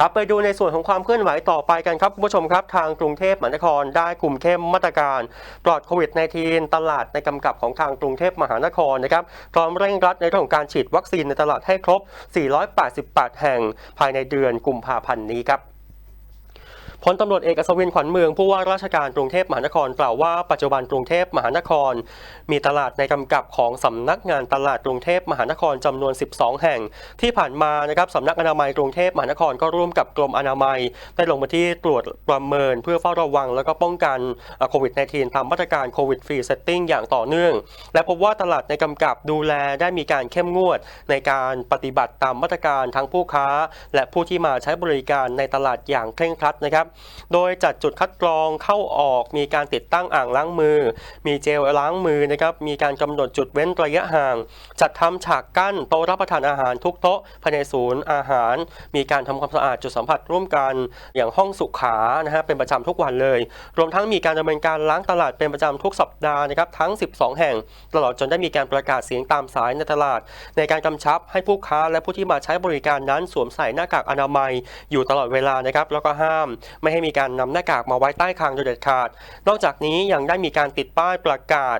ครับไปดูในส่วนของความเคลื่อนไหวต่อไปกันครับคุณผู้ชมครับทางกรุงเทพมหานครได้คุมเข้มมาตรการปลอดโควิด -19 ตลาดในกำกับของทางกรุงเทพมหานครนะครับพร้อมเร่งรัดในเรื่องของการฉีดวัคซีนในตลาดให้ครบ 488 แห่งภายในเดือนกุมภาพันธ์นี้ครับ พลตำรวจเอกอัศวินขวัญเมืองผู้ว่าราชการกรุงเทพมหานครกล่าวว่าปัจจุบันกรุงเทพมหานคร มีตลาดในกำกับของสำนักงานตลาดกรุงเทพมหานครจำนวน 12 แห่ง ที่ผ่านมานะครับสำนักอนามัยกรุงเทพมหานครก็ร่วมกับกรมอนามัย ได้ลงมาที่ตรวจประเมินเพื่อเฝ้าระวัง แล้วก็ป้องกันโควิด -19 ตามมาตรการโควิดฟรีเซตติ้งอย่างต่อเนื่อง และพบว่าตลาดในกำกับดูแลได้มีการเข้มงวด ในการปฏิบัติตามมาตรการทั้งผู้ค้า และผู้ที่มาใช้บริการในตลาดอย่างเคร่งครัดนะครับโดยจัดจุดคัดกรองเข้าออก มีการติดตั้งอ่างล้างมือ มีเจลล้างมือนะครับ มีการกำหนดจุดเว้นระยะห่าง จัดทำฉากกั้นโต๊ะรับประทานอาหารทุกโต๊ะภายในศูนย์อาหาร มีการทำความสะอาดจุดสัมผัสร่วมกัน อย่างห้องสุขานะฮะเป็นประจำทุกวันเลย รวมทั้งมีการดำเนินการล้างตลาดเป็นประจำทุกสัปดาห์นะครับทั้ง 12 แห่ง ตลอดจนได้มีการประกาศเสียงตามสายในตลาด ในการกำชับให้ผู้ค้าและผู้ที่มาใช้บริการนั้นสวมใส่หน้ากากอนามัยอยู่ตลอดเวลานะครับแล้วก็ห้ามไม่ให้มีการนำหน้ากากมาไว้ใต้คางโดยเด็ดขาด นอกจากนี้ยังได้มีการติดป้ายประกาศ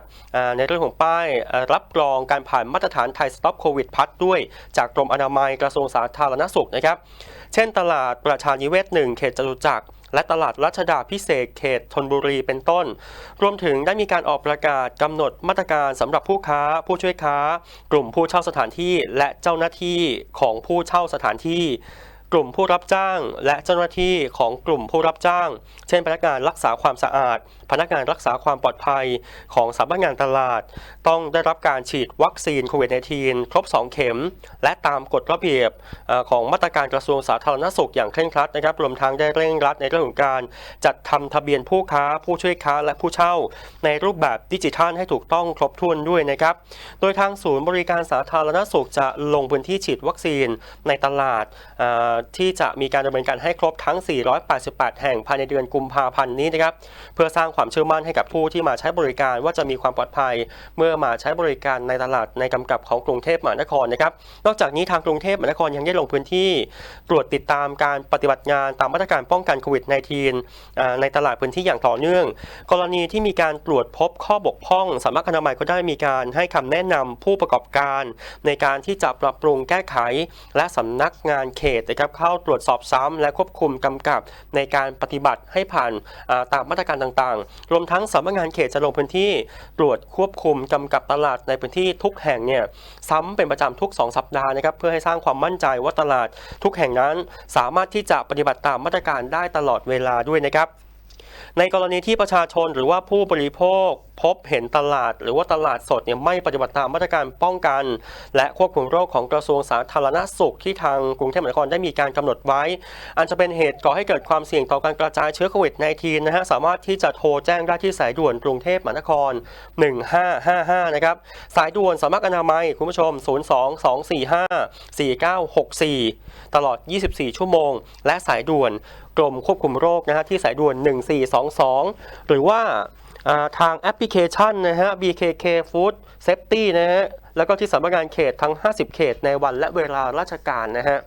ในเรื่องของป้ายรับรองการผ่านมาตรฐานไทยสต็อปโควิดพัดด้วย จากกรมอนามัยกระทรวงสาธารณสุขนะครับเช่นตลาดประชานิเวศหนึ่งเขตจตุจักรและตลาดรัชดาพิเศษเขตธนบุรีเป็นต้น รวมถึงได้มีการออกประกาศกำหนดมาตรการสำหรับผู้ค้า ผู้ช่วยค้า กลุ่มผู้เช่าสถานที่ และเจ้าหน้าที่ของผู้เช่าสถานที่ กลุ่มผู้รับจ้าง และเจ้าหน้าที่ของกลุ่มผู้รับจ้าง เช่น พนักงานรักษาความสะอาด พนักงานรักษาความปลอดภัยของสำนักงานตลาด ต้องได้รับการฉีดวัคซีนโควิด -19 ครบ 2 เข็ม และตามกฎระเบียบของมาตรการกระทรวงสาธารณสุขอย่างเคร่งครัดนะครับรวมทั้งได้เร่งรัดในเรื่องของการจัดทำทะเบียนผู้ค้า ผู้ช่วยค้าและผู้เช่า ในรูปแบบดิจิทัลให้ถูกต้องครบถ้วนด้วยนะครับ โดยทางศูนย์บริการสาธารณสุขจะลงพื้นที่ฉีดวัคซีนในตลาดที่จะมีการดำเนินการให้ครบทั้ง 488 แห่งภายในเดือนกุมภาพันธ์นี้นะครับเพื่อสร้างความเชื่อมั่นให้กับผู้ที่มาใช้บริการว่าจะมีความปลอดภัย เมื่อมาใช้บริการในตลาดในกำกับของกรุงเทพมหานครนะครับนอกจากนี้ทางกรุงเทพมหานครยังได้ลงพื้นที่ ตรวจติดตามการปฏิบัติงานตามมาตรการป้องกันโควิด -19 ในตลาดพื้นที่อย่างต่อเนื่อง กรณีที่มีการตรวจพบข้อบกพร่องสำนักอนามัยก็ได้มีการให้คำแนะนำผู้ประกอบการ ในการที่จะปรับปรุงแก้ไข และสำนักงานเขตนะครับเข้าตรวจสอบซ้ำและควบคุมกำกับในการปฏิบัติให้ผ่านาตามมาตรการต่างๆ รวมทั้งสำนักงานเขตจะลงพื้นที่ตรวจควบคุมกำกับตลาดในพื้นที่ทุกแห่งเนี่ยซ้ำเป็นประจำทุก 2 สัปดาห์นะครับเพื่อให้สร้างความมั่นใจว่าตลาดทุกแห่งนั้นสามารถที่จะปฏิบัติตามมาตรการได้ตลอดเวลาด้วยนะครับในกรณีที่ประชาชนหรือว่าผู้บริโภค พบเห็นตลาด หรือว่าตลาดสดเนี่ยไม่ปฏิบัติตามมาตรการป้องกัน และควบคุมโรคของกระทรวงสาธารณสุขที่ทางกรุงเทพมหานครได้มีการกำหนดไว้ อันจะเป็นเหตุก่อให้เกิดความเสี่ยงต่อการกระจายเชื้อโควิด -19 นะฮะสามารถที่จะโทรแจ้งได้ที่สายด่วนกรุงเทพมหานคร 1555 นะครับสายด่วนสำนักอนามัยคุณผู้ชม 022454964 ตลอด 24 ชั่วโมง และสายด่วนกรมควบคุมโรคนะฮะที่สายด่วน 1422 หรือว่าอ่าทางแอปพลิเคชันนะฮะ BKK Food Safety นะฮะ แล้วก็ที่สำนักงานเขตทั้ง 50 เขตในวันและเวลาราชการนะฮะ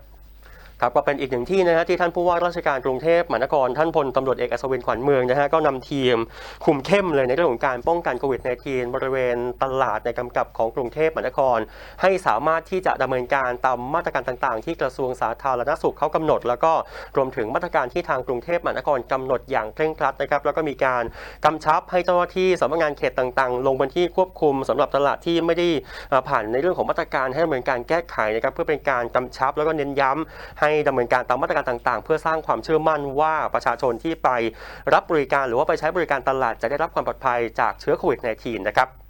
ครับก็เป็นอีกหนึ่งที่นะฮะที่ท่านผู้ว่าราชการกรุงเทพมหานครท่านพลตำรวจเอกอัศวินขวัญเมืองนะฮะก็นำทีมคุมเข้มเลยในเรื่องของการป้องกันโควิด -19 บริเวณตลาดในกำกับของกรุงเทพมหานคร ให้สามารถที่จะดำเนินการตามมาตรการต่างๆ ที่กระทรวงสาธารณสุขเขากำหนด แล้วก็รวมถึงมาตรการที่ทางกรุงเทพมหานครกำหนดอย่างเคร่งครัดนะครับแล้วก็มีการกำชับให้เจ้าหน้าที่สำนักงานเขตต่างๆ ลงพื้นที่ควบคุมสำหรับตลาดที่ไม่ได้ผ่านในเรื่องของมาตรการให้ดำเนินการแก้ไขนะครับเพื่อเป็นการกำชับแล้วก็เน้นย้ำให้ดำเนินการตามมาตรการต่างๆ เพื่อสร้างความเชื่อมั่นว่าประชาชนที่ไปรับบริการหรือว่าไปใช้บริการตลาดจะได้รับความปลอดภัยจากเชื้อโควิด -19 นะครับ